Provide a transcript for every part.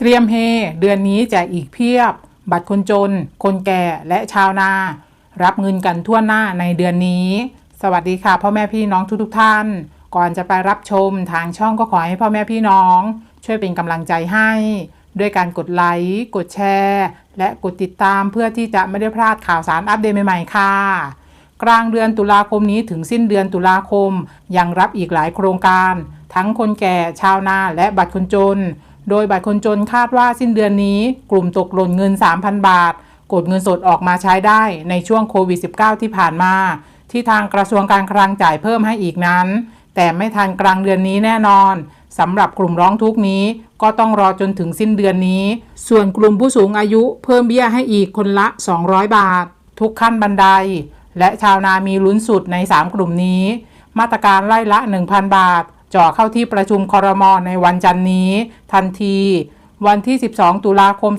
เตรียมเฮ เดือนนี้แจกอีกเพียบ บัตรคนจน คนแก่และชาวนา รับเงินกันทั่วหน้าในเดือนนี้ สวัสดีค่ะพ่อแม่พี่น้องทุกๆท่าน ก่อนจะไปรับชมทางช่องก็ขอให้พ่อแม่พี่น้อง ช่วยเป็นกำลังใจให้ ด้วยการกดไลค์กดแชร์ และกดติดตามเพื่อที่จะไม่ได้พลาดข่าวสารอัปเดตใหม่ๆค่ะ กลางเดือนตุลาคมนี้ถึงสิ้นเดือนตุลาคมยังรับอีกหลายโครงการ ทั้งคนแก่ชาวนาและบัตรคนจน โดยบัตรคนจนคาดว่าสิ้นเดือนนี้ กลุ่มตกหล่นเงิน 3,000 บาท กดเงินสดออกมาใช้ได้ในช่วงโควิด -19 ที่ผ่านมา ที่ทางกระทรวงการคลังจ่ายเพิ่มให้อีกนั้น แต่ไม่ทันกลางเดือนนี้แน่นอนสำหรับกลุ่มร้องทุกข์นี้ก็ต้องรอจนถึงสิ้นเดือนนี้ ส่วนกลุ่มผู้สูงอายุเพิ่มเบี้ยให้อีกคนละ 200 บาท ทุกขั้นบันได และชาวนามีลุ้นสุดใน 3 กลุ่มนี้ มาตรการไล่ละ 1,000 บาท จ่อเข้าที่ประชุมคอรมอในวันจันนี้ ทันที วันที่ 12 ตุลาคม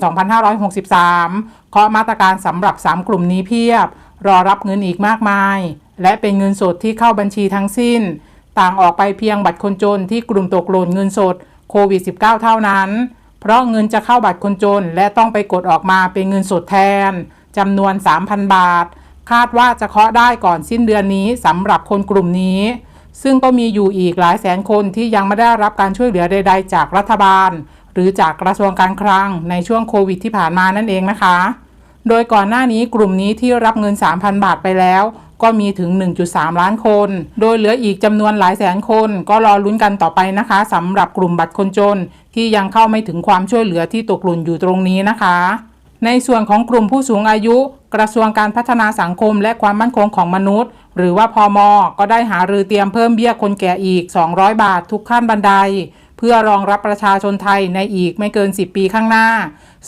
2563 เคาะมาตรการสำหรับ 3 กลุ่มนี้เพียบ รอรับเงินอีกมากมาย และเป็นเงินสดที่เข้าบัญชีทั้งสิ้น ต่างออกไปเพียงบัตรคนจนที่กลุ่มตกหล่นเงินสดโควิด -19 เท่านั้น เพราะเงินจะเข้าบัตรคนจนและต้องไปกดออกมาเป็นเงินสดแทนจำนวน 3,000 บาท คาดว่าจะเคาะได้ก่อนสิ้นเดือนนี้สำหรับคนกลุ่มนี้ ซึ่งก็มีอยู่อีกหลายแสนคนที่ยังไม่ได้รับการช่วยเหลือใด ๆ จากรัฐบาล หรือจากกระทรวงการคลังในช่วงโควิดที่ผ่านมานั่นเองนะคะ โดยก่อนหน้านี้กลุ่มนี้ที่รับเงิน 3,000 บาทไปแล้ว ก็มีถึง 1.3 ล้านคน โดยเหลืออีกจำนวนหลายแสนคน ก็รอลุ้นกันต่อไปนะคะสำหรับกลุ่มบัตรคนจน ที่ยังเข้าไม่ถึงความช่วยเหลือที่ตกหล่นอยู่ตรงนี้นะคะ ในส่วนของกลุ่มผู้สูงอายุ กระทรวงการพัฒนาสังคม และความมั่นคงของมนุษย์ หรือว่าพอมอก็ได้หารือเตรียมเพิ่มเบี้ยคนแก่อีก 200 บาททุกขั้นบันได เพื่อรองรับประชาชนไทยในอีกไม่เกิน 10 ปีข้างหน้า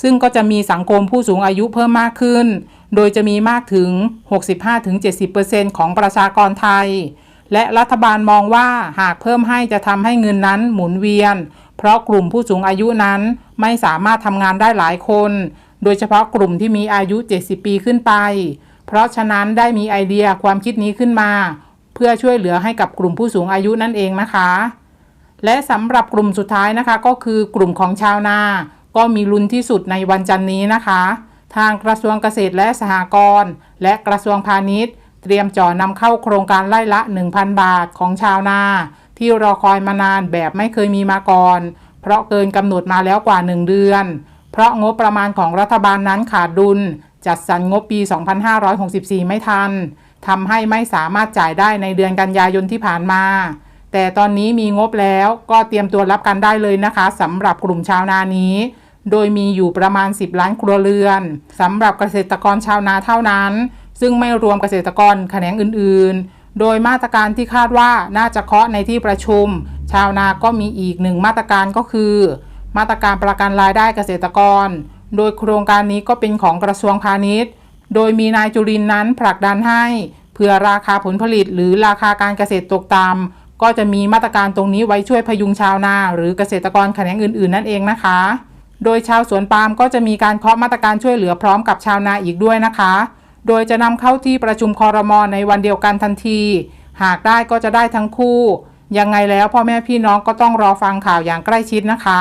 ซึ่งก็จะมีสังคมผู้สูงอายุเพิ่มมากขึ้น โดยจะมีมากถึง 65-70%ของประชากรไทย และรัฐบาลมองว่าหากเพิ่มให้จะทำให้เงินนั้นหมุนเวียน เพราะกลุ่มผู้สูงอายุนั้นไม่สามารถทำงานได้หลายคน โดยเฉพาะกลุ่มที่มีอายุ 70 ปีขึ้นไป เพราะฉะนั้นได้มีไอเดียความคิดนี้ขึ้นมา เพื่อช่วยเหลือให้กับกลุ่มผู้สูงอายุนั่นเองนะคะ และสำหรับกลุ่มสุดท้ายนะคะ ก็คือกลุ่มของชาวนา ก็มีลุ้นที่สุดในวันจันนี้นะคะ ทางกระทรวงเกษตรและสหกรณ์และกระทรวงพาณิชย์ เตรียมจ่อนำเข้าโครงการไล่ละ 1,000 บาทของชาวนา ที่รอคอยมานานแบบไม่เคยมีมาก่อน เพราะเกินกำหนดมาแล้วกว่า 1 เดือน เพราะงบประมาณของรัฐบาลนั้นขาดดุล จัดสรรงบปี 2564 ไม่ทันทำให้ไม่สามารถจ่ายได้ในเดือนกันยายนที่ผ่านมา แต่ตอนนี้มีงบแล้วก็เตรียมตัวรับกันได้เลยนะคะสำหรับกลุ่มชาวนานี้ โดยมีอยู่ประมาณ 10 ล้านครัวเรือนสำหรับเกษตรกรชาวนาเท่านั้น ซึ่งไม่รวมเกษตรกรแขนงอื่น ๆ โดยมาตรการที่คาดว่าน่าจะเคาะในที่ประชุม ชาวนาก็มีอีกหนึ่งมาตรการก็คือ มาตรการประกันรายได้เกษตรกร โดยโครงการนี้ก็เป็นของกระทรวงพาณิชย์ โดยมีนายจุรินนั้นผลักดันให้เพื่อราคาผลผลิตหรือราคาการเกษตรตกต่ำก็จะมีมาตรการตรงนี้ไว้ช่วยพยุงชาวนา หรือเกษตรกรแขนงอื่นๆ นั่นเองนะคะ โดยชาวสวนปาล์มก็จะมีการเคาะมาตรการช่วยเหลือพร้อมกับชาวนาอีกด้วยนะคะ โดยจะนำเข้าที่ประชุมคอรมอในวันเดียวกันทันที หากได้ก็จะได้ทั้งคู่ ยังไงแล้วพ่อแม่พี่น้องก็ต้องรอฟังข่าวอย่างใกล้ชิดนะคะ